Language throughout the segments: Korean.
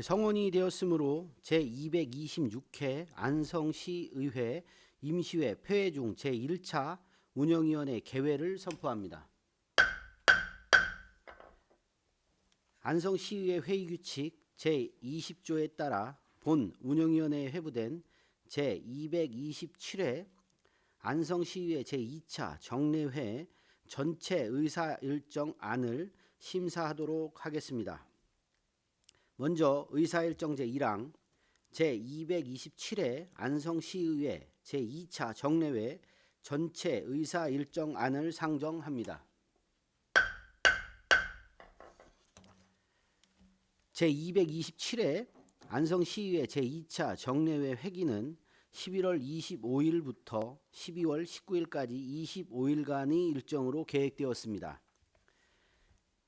네, 성원이 되었으므로 제226회 안성시의회 임시회 폐회 중 제1차 운영위원회 개회를 선포합니다. 안성시의회 회의 규칙 제20조에 따라 본 운영위원회에 회부된 제227회 안성시의회 제2차 정례회 전체 의사 일정 안을 심사하도록 하겠습니다. 먼저 의사일정 제1항 제227회 안성시의회 제2차 정례회 전체 의사일정안을 상정합니다. 제227회 안성시의회 제2차 정례회 회기는 11월 25일부터 12월 19일까지 25일간의 일정으로 계획되었습니다.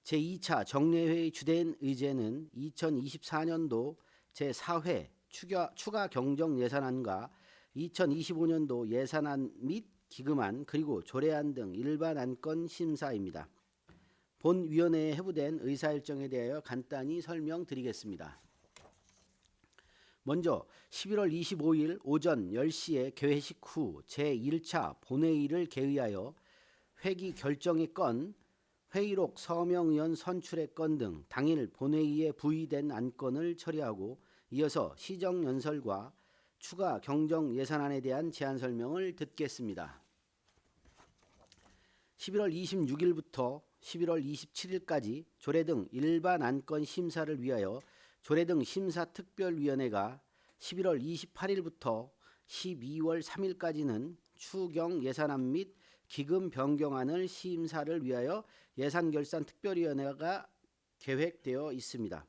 제2차 정례회의 주된 의제는 2024년도 제4회 추가, 추가 경정 예산안과 2025년도 예산안 및 기금안 그리고 조례안 등 일반 안건 심사입니다. 본 위원회에 회부된 의사 일정에 대하여 간단히 설명드리겠습니다. 먼저 11월 25일 오전 10시에 개회식 후 제1차 본회의를 개의하여 회기 결정의 건 회의록 서명의원 선출의 건 등 당일 본회의에 부의된 안건을 처리하고 이어서 시정연설과 추가 경정 예산안에 대한 제안 설명을 듣겠습니다. 11월 26일부터 11월 27일까지 조례 등 일반 안건 심사를 위하여 조례 등 심사특별위원회가 11월 28일부터 12월 3일까지는 추경 예산안 및 기금 변경안을 심사를 위하여 예산결산특별위원회가 계획되어 있습니다.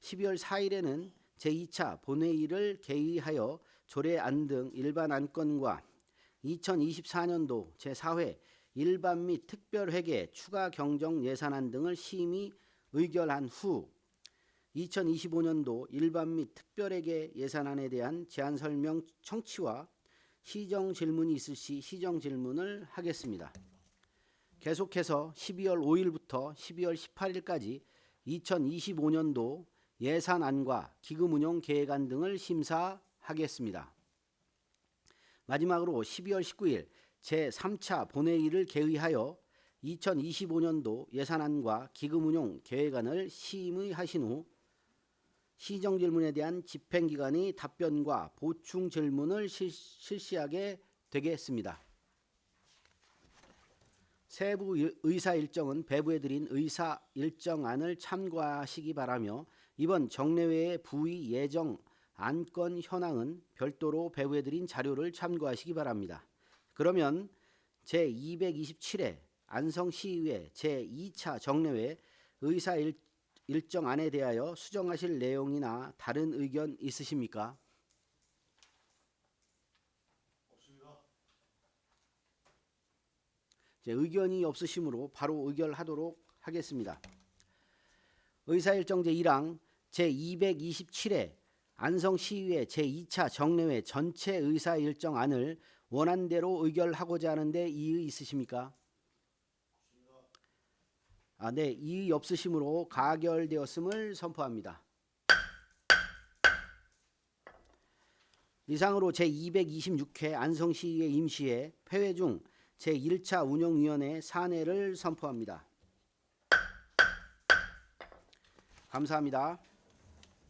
12월 4일에는 제2차 본회의를 개의하여 조례안 등 일반 안건과 2024년도 제4회 일반 및 특별회계 추가 경정 예산안 등을 심의 의결한 후 2025년도 일반 및 특별회계 예산안에 대한 제안 설명 청취와 시정 질문이 있을 시 시정 질문을 하겠습니다. 계속해서 12월 5일부터 12월 18일까지 2025년도 예산안과 기금운용 계획안 등을 심사하겠습니다. 마지막으로 12월 19일 제3차 본회의를 개의하여 2025년도 예산안과 기금운용 계획안을 심의하신 후 시정 질문에 대한 집행 기관의 답변과 보충 질문을 실, 실시하게 되겠습니다. 세부 의사 일정은 배부해 드린 의사 일정안을 참고하시기 바라며 이번 정례회의 부의 예정 안건 현황은 별도로 배부해 드린 자료를 참고하시기 바랍니다. 그러면 제 227회 안성시의회 제 2차 정례회 의사 일, 일정안에 대하여 수정하실 내용이나 다른 의견 있으십니까? 이제 의견이 없으시므로 바로 의결하도록 하겠습니다. 의사일정 제 1항 제227회 안성시의회 제2차 정례회 전체 의사일정안을 원안대로 의결하고자 하는데 이의 있으십니까? 아, 네, 이의 없으시므로 가결되었음을 선포합니다. 이상으로 제226회 안성시의회 임시회 폐회 중 제1차 운영위원회 사내를 선포합니다. 감사합니다.